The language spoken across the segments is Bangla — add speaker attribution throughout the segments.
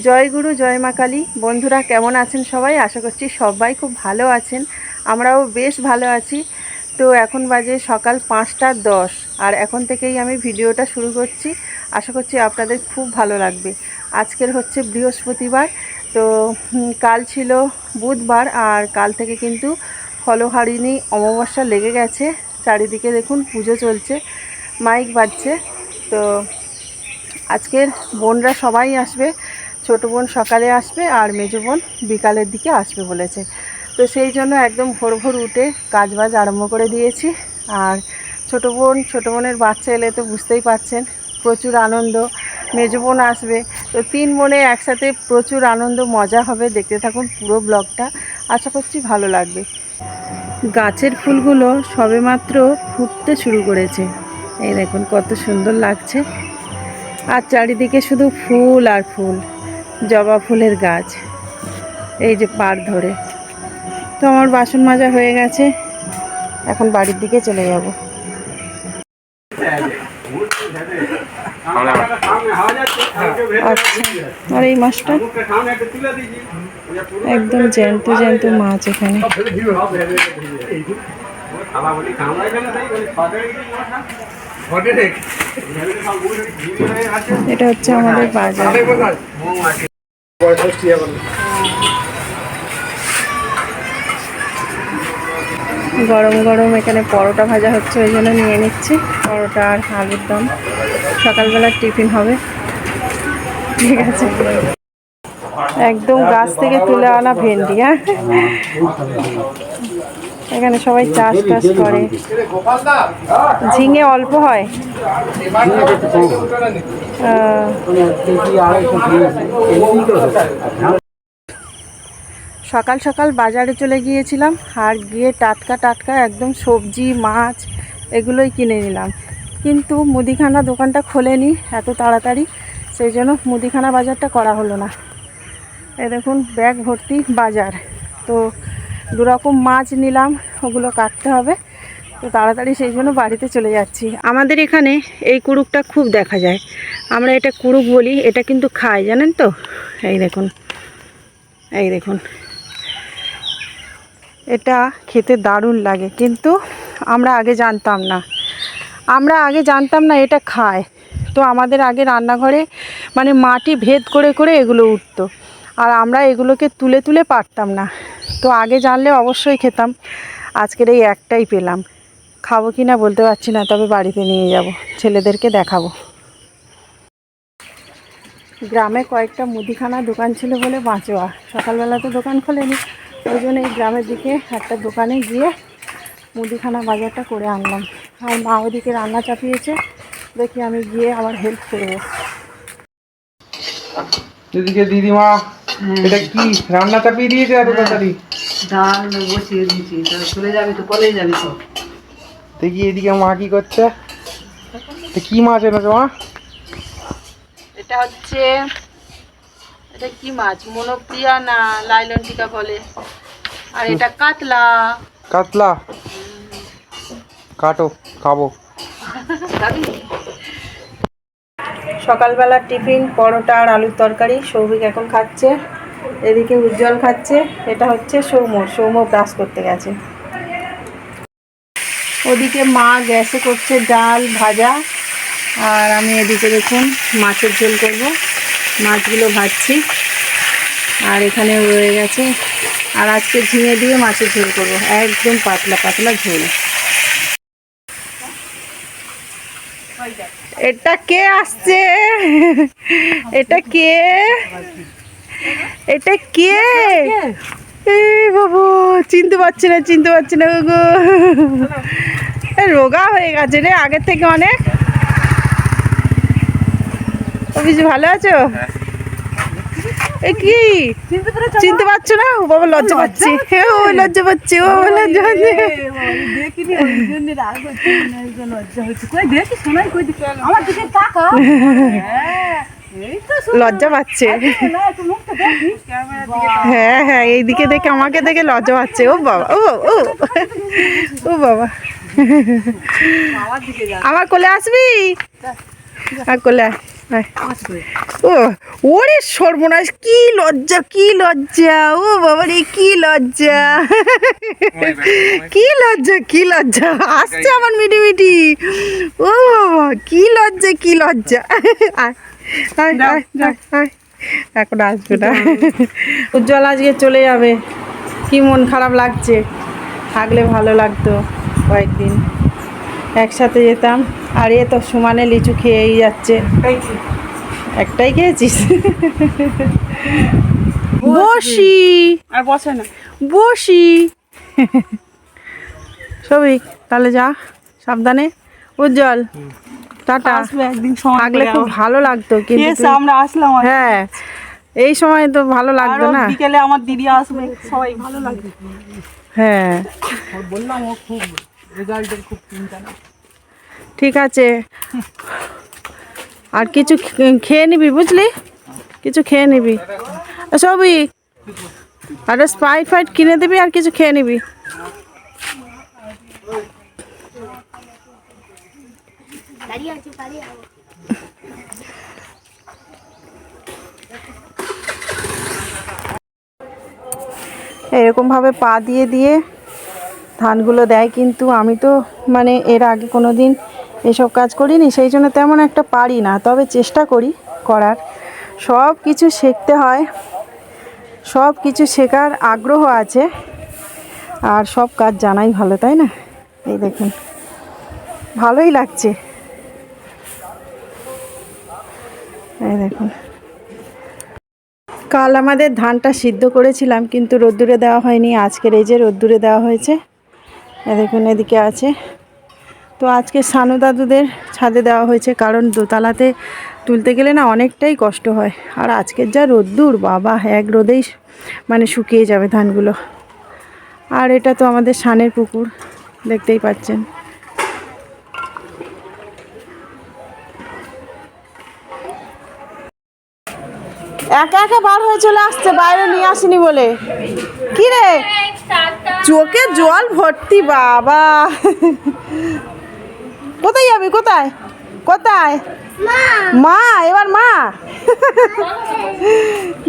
Speaker 1: জয় গুরু, জয় মা কালী। বন্ধুরা, কেমন আছেন সবাই? আশা করছি সবাই খুব ভালো আছেন। আমরাও বেশ ভালো আছি। তো এখন বাজে সকাল পাঁচটা দশ। আর এখন থেকেই আমি ভিডিওটা শুরু করছি। আশা করছি আপনাদের খুব ভালো লাগবে। আজকের হচ্ছে বৃহস্পতিবার। তো কাল ছিল বুধবার। আর কাল থেকে কিন্তু ফলহারিণী অমাবস্যা লেগে গেছে। চারিদিকে দেখুন পুজো চলছে, মাইক বাজছে। তো, আজকের বোনরা সবাই আসবে। ছোট বোন সকালে আসবে আর মেজো বোন বিকালের দিকে আসবে বলেছে। তো সেই জন্য একদম ভোর ভোর উঠে কাজবাজ আরম্ভ করে দিয়েছি। আর ছোটো বোন, ছোটো বোনের বাচ্চা এলে তো বুঝতেই পাচ্ছেন প্রচুর আনন্দ। মেজো বোন আসবে। তো তিন বোনে একসাথে প্রচুর আনন্দ, মজা হবে। দেখতে থাকুন পুরো ব্লগটা। আশা করছি ভালো লাগবে। গাছের ফুলগুলো সবেমাত্র ফুটতে শুরু করেছে। এই দেখুন কত সুন্দর লাগছে। আর চারিদিকে শুধু ফুল আর ফুল। জবা ফুলের গাছ। এই যে পার ধরে। তো আমার বাসন মাজা হয়ে গেছে। এখন বাড়ির দিকে চলে যাব। আচ্ছা। আর এই মাছটা? একদম জ্যান্ত জ্যান্ত মাছ এখানে। এটা হচ্ছে আমাদের বাজার। গরম গরম এখানে পরোটা ভাজা হচ্ছে ওই জন্য নিয়ে নিচ্ছি। পরোটা আর আলুর দম। সকালবেলার টিফিন হবে। ঠিক আছে। একদম গাছ থেকে তুলে আনা ভেন্ডি হ্যাঁ? এখানে সবাই চাষ টাস করে। ঝিঙে অল্প হয়। সকাল সকাল বাজারে চলে গিয়েছিলাম, আর গিয়ে টাটকা টাটকা একদম সবজি, মাছ এগুলোই কিনে নিলাম। কিন্তু মুদিখানা দোকানটা খোলেনি এত তাড়াতাড়ি, সেই জন্য মুদিখানা বাজারটা করা হলো না। এ দেখুন, ব্যাগ ভর্তি বাজার। তো দুরকম মাছ নিলাম, ওগুলো কাটতে হবে। তো তাড়াতাড়ি সেই জন্য বাড়িতে চলে যাচ্ছি। আমাদের এখানে এই কুড়ুকটা খুব দেখা যায়। আমরা এটা কুড়ুক বলি, এটা কিন্তু খাই, জানেন তো? এই দেখুন এই দেখুন। এটা খেতে দারুণ লাগে, কিন্তু আমরা আগে জানতাম না। আমরা আগে জানতাম না এটা খায়। তো আমাদের আগে রান্নাঘরে মানে মাটি ভেদ করে করে এগুলো উঠতো। আর আমরা এগুলোকে তুলে তুলে পারতাম না। তো আগে জানলে অবশ্যই খেতাম। আজকের এই একটাই পেলাম। খাব কি না বলতে পারছি না, তবে বাড়িতে নিয়ে যাব। ছেলেদেরকে দেখাবো। গ্রামে কয়েকটা মুদিখানা দোকান ছিল বলে বাঁচোয়া। সকালবেলা তো দোকান খোলেনি। ওই জন্য এই গ্রামের দিকে একটা দোকানে গিয়ে মুদিখানা বাজারটা করে আনলাম। আর মা ওদিকে রান্না চাপিয়েছে। দেখি আমি গিয়ে আবার হেল্প করব।
Speaker 2: এদিকে দিদিমা এটা কি রান্না চাপিয়ে দিয়েছে এত তাড়াতাড়ি?
Speaker 3: ডাল বসিয়ে দিয়েছি চলে যাবি তো কলেজ যাবি তো
Speaker 2: দেখি এদিকে মা কি করছে। এটা কি মাছ এনেছো মা?
Speaker 1: এটা হচ্ছে এটা কি মাছ? মনোপ্রিয়া না লাইলন টিকা বলে। আর এটা কাতলা।
Speaker 2: কাতলা? কাটো খাব।
Speaker 3: যাবি
Speaker 1: সকালবেলার টিফিন, পরোটা আর আলুর তরকারি। সৌভিক এখন খাচ্ছে, এদিকে উজ্জ্বল খাচ্ছে। এটা হচ্ছে সৌম্য। সৌম্য ব্রাশ করতে গেছে। ওদিকে মা গ্যাসে করছে ডাল ভাজা। আর আমি এদিকে দেখুন মাছের ঝোল করব। মাছগুলো ভাজছি। আর এখানে রয়ে গেছে। আর আজকে ঝিঙে দিয়ে মাছের ঝোল করব। একদম পাতলা পাতলা ঝোল। এটা কে আসছে? এটা কে? এটা কে? বাবু, চিনতে পারছি না, চিনতে পারছি না, গো রোগা হয়ে গেছে রে, আগের থেকে অনেক। অভিজি ভালো আছো? এ কি? চিনতে পারছ না? ও বাবা লজ্জা পাচ্ছি। ও লজ্জা পাচ্ছি ও বাবা লজ্জা পাচ্ছি।
Speaker 3: লজ্জা হ্যাঁ, এই
Speaker 1: পাচ্ছে। হ্যাঁ হ্যাঁ এইদিকে দেখে আমাকে দেখে লজ্জা পাচ্ছে। ও বাবা ও ও ও বাবা।
Speaker 3: আমার
Speaker 1: আমার কোলে আসবি? আর কোলে আয়। ও ওরে সর্বনাশ কি লজ্জা কি লজ্জা ও বাবা রে কি লজ্জা। কি লজ্জা কি লজ্জা আসছে আমার মিটি মিটি ও বাবা কি লজ্জা কি লজ্জা। এখন আসবে না। উজ্জ্বল আজকে চলে যাবে। কি মন খারাপ লাগছে। থাকলে ভালো লাগতো কয়েকদিন। একসাথে যেতাম। আর এ তো সমানে লিচু খেয়েই যাচ্ছে। একটাই খেয়েছিস? বসি।
Speaker 3: আর বসে না।
Speaker 1: বসি। সবই তাহলে যা সাবধানে। উজ্জ্বল টাটা।
Speaker 3: আসবে একদিন সময়
Speaker 1: থাকলে খুব ভালো লাগতো কিন্তু
Speaker 3: আমরা আসলাম আর
Speaker 1: হ্যাঁ এই সময় তো ভালো লাগতো না।
Speaker 3: বিকেলে আমার দিদি আসবে সবাই ভালো লাগবে।
Speaker 1: হ্যাঁ।
Speaker 2: বললাম ও খুব রেজাল্টের খুব চিন্তা না
Speaker 1: ঠিক আছে। আর কিছু খেয়ে নিবি বুঝলি? কিছু খেয়ে নিবি। সবই। আর স্প্রাইট ফাইট কিনে দিবি আর কিছু খেয়ে নিবি। এরকমভাবে পা দিয়ে দিয়ে ধানগুলো দেয়, কিন্তু আমি তো মানে এর আগে কোনো দিন এসব কাজ করিনি, সেই জন্য তেমন একটা পারি না। তবে চেষ্টা করি করার। সব কিছু শিখতে হয়, সব কিছু শেখার আগ্রহ আছে, আর সব কাজ জানাই ভালো, তাই না? এই দেখুন, ভালোই লাগছে। এই দেখুন। কাল আমাদের ধানটা সিদ্ধ করেছিলাম, কিন্তু রোদ্দুরে দেওয়া হয়নি, আজকের এই যে রোদ্দুরে দেওয়া হয়েছে। দেখুন, এদিকে আছে। তো আজকে সানু দাদুদের ছাদে দেওয়া হয়েছে, কারণ দোতলাতে তুলতে গেলে না অনেকটাই কষ্ট হয়। আর আজকের যা রোদ্দুর, বাবা, এক রোদেই মানে শুকিয়ে যাবে ধানগুলো। আর এটা তো আমাদের সানের পুকুর, দেখতেই পাচ্ছেন। একা একা বার হয়ে চলে আসছে, বাইরে নিয়ে আসিনি বলে। কি রে? চোখে জল ভর্তি বাবা। কোথায় যাবি কোথায়? কোথায়? মা। এবার মা।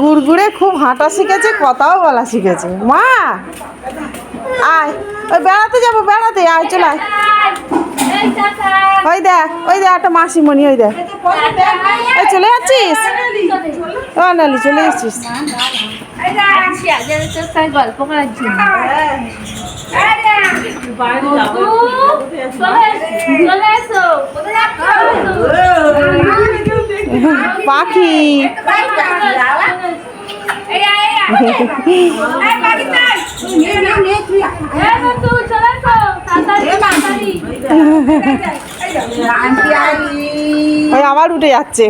Speaker 1: গুড়গুড়ে খুব হাঁটা শিখেছে কথাও বলা শিখেছে। মা আয়। ওই বেড়াতে যাব বেড়াতে। আয় চলে আয়। ওই দেখ ওই দেখ একটা মাসিমণি ওই দেখ ওই চলে যাচ্ছিস ও নালি চলে যাচ্ছিস
Speaker 4: গল্প
Speaker 1: পাখি ওই আবার উঠে যাচ্ছে।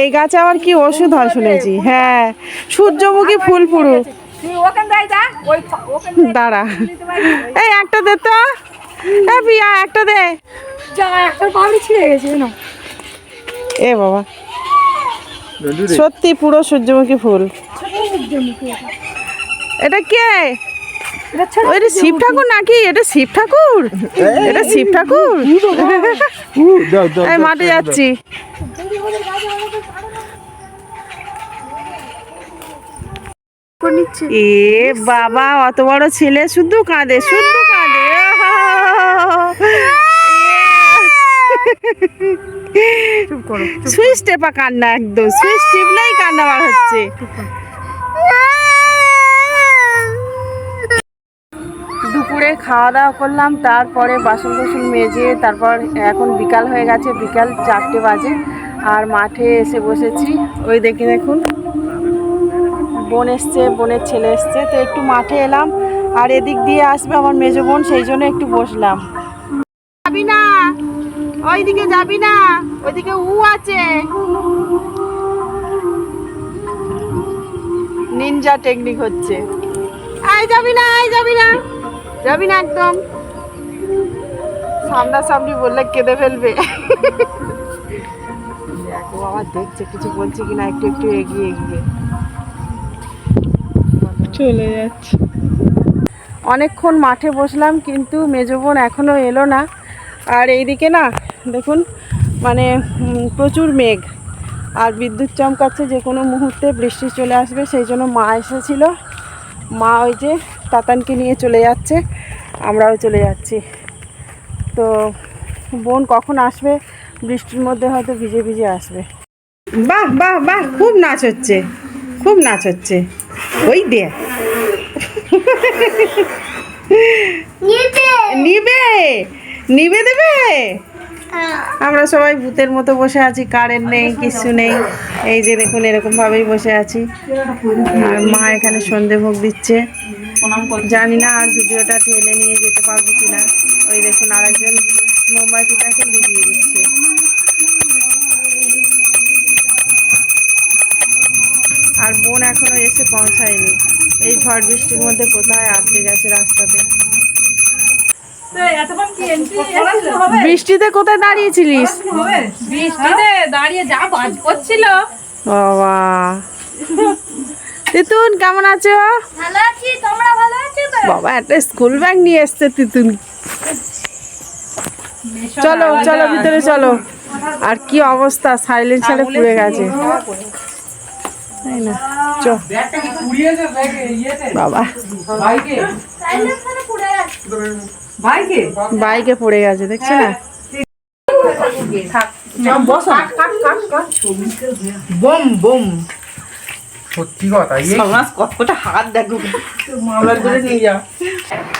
Speaker 1: এই গাছে আবার কি ওষুধ হয় শুনেছি। হ্যাঁ সূর্যমুখী ফুল পুরু দাঁড়া। এই একটা দে তো। এ পিয়া একটা দে। এ বাবা। সত্যি পুরো সূর্যমুখী ফুল। এটা কে? ওইটা শিব ঠাকুর নাকি? এটা শিব ঠাকুর? এটা শিব ঠাকুর? মাঠে যাচ্ছি। এ বাবা অত বড় ছেলে শুধু কাঁদে শুধু কাঁদে। সুইচ টেপা কান্না একদম সুইচ টিপলেই কান্না বার হচ্ছে। দুপুরে খাওয়া দাওয়া করলাম, তারপরে বাসন টাসন মেজে তারপর এখন বিকাল হয়ে গেছে, বিকাল চারটে বাজে, আর মাঠে এসে বসেছি। ওই দেখি দেখুন, বোন এসছে, বোনের ছেলে এসছে, তো একটু মাঠে এলাম, আর এদিক দিয়ে আসবে আমার মেজো বোন, সেই জন্য একটু বসলাম। যাবি না? ওইদিকে যাবি না? ওইদিকে উ আছে। নিনজা টেকনিক হচ্ছে। আয় যাবি না, আয় যাবি না। যাবি না একদম। সামনাসামনি বললে কেঁদে ফেলবে। দেখো আবার দেখছে কিছু বলছে কিনা একটু একটু এগিয়ে এগিয়ে। চলে যাচ্ছে। অনেকক্ষণ মাঠে বসলাম কিন্তু মেজো বোন এখনও এলো না। আর এইদিকে না দেখুন মানে প্রচুর মেঘ। আর বিদ্যুৎ চমকাচ্ছে যে কোনো মুহূর্তে বৃষ্টি চলে আসবে সেই জন্য মা এসেছিল। মা ওই যে তাতানকে নিয়ে চলে যাচ্ছে আমরাও চলে যাচ্ছি। তো বোন কখন আসবে? বৃষ্টির মধ্যে হয়তো ভিজে ভিজে আসবে। বাহ বাহ বাহ খুব নাচ হচ্ছে খুব নাচ হচ্ছে। ওই দে। নিবে। নিবে দেবে? আমরা সবাই ভূতের মতো বসে আছি কারেন্ট নেই কিছু নেই। এই যে দেখুন এরকম ভাবেই বসে আছি। আর মা এখানে সন্ধে ভোগ দিচ্ছে। জানি না আর ভিডিওটা ঠেলে নিয়ে যেতে পারব কিনা। ওই দেখুন আরেকজন মোমবাতিটাকে লিভিয়ে দিচ্ছে। আর বোন এখনও এসে পৌঁছায়নি। এই ঝড় বৃষ্টির মধ্যে কোথায় আটকে গেছে রাস্তাতে? বৃষ্টিতে কোথায় দাঁড়িয়েছিলিস?
Speaker 3: বৃষ্টিতে দাঁড়িয়ে যা বাজ করছিল।
Speaker 1: বাবা। তিতুন কেমন আছো
Speaker 4: ভালো আছি তোমরা ভালো আছো তো
Speaker 1: বাবা একটা স্কুল ব্যাগ নিয়ে এসছে তিতুন চলো চলো ভিতরে চলো আর কি অবস্থা সাইলেন্ট ছাড়ে পুড়ে গেছে তাই না বাবা
Speaker 4: সাইলেন্সারে পুড়ে গেছে
Speaker 3: ভাইকে
Speaker 1: বাইকে পড়ে গেছে দেখছে না
Speaker 3: বম বম
Speaker 2: সত্যি কথা
Speaker 3: সমাজ কতটা হাত দেখো। মামলার করে নিয়ে যাও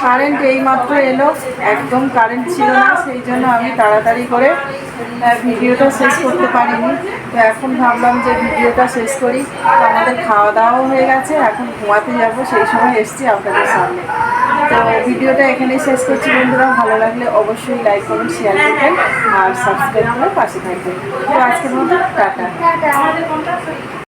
Speaker 1: কারেন্ট এই মাত্র এলো একদম কারেন্ট ছিল না সেই জন্য আমি তাড়াতাড়ি করে ভিডিওটা শেষ করতে পারিনি। তো এখন ভাবলাম যে ভিডিওটা শেষ করি তো আমাদের খাওয়া দাওয়াও হয়ে গেছে এখন ঘুমাতে যাব সেই সময় এসছি আপনাদের সামনে। তো ভিডিওটা এখানেই শেষ করছি বন্ধুরা ভালো লাগলে অবশ্যই লাইক করুন শেয়ার করবেন আর সাবস্ক্রাইব করে পাশে থাকবেন। তো আজকের মতো টাটা।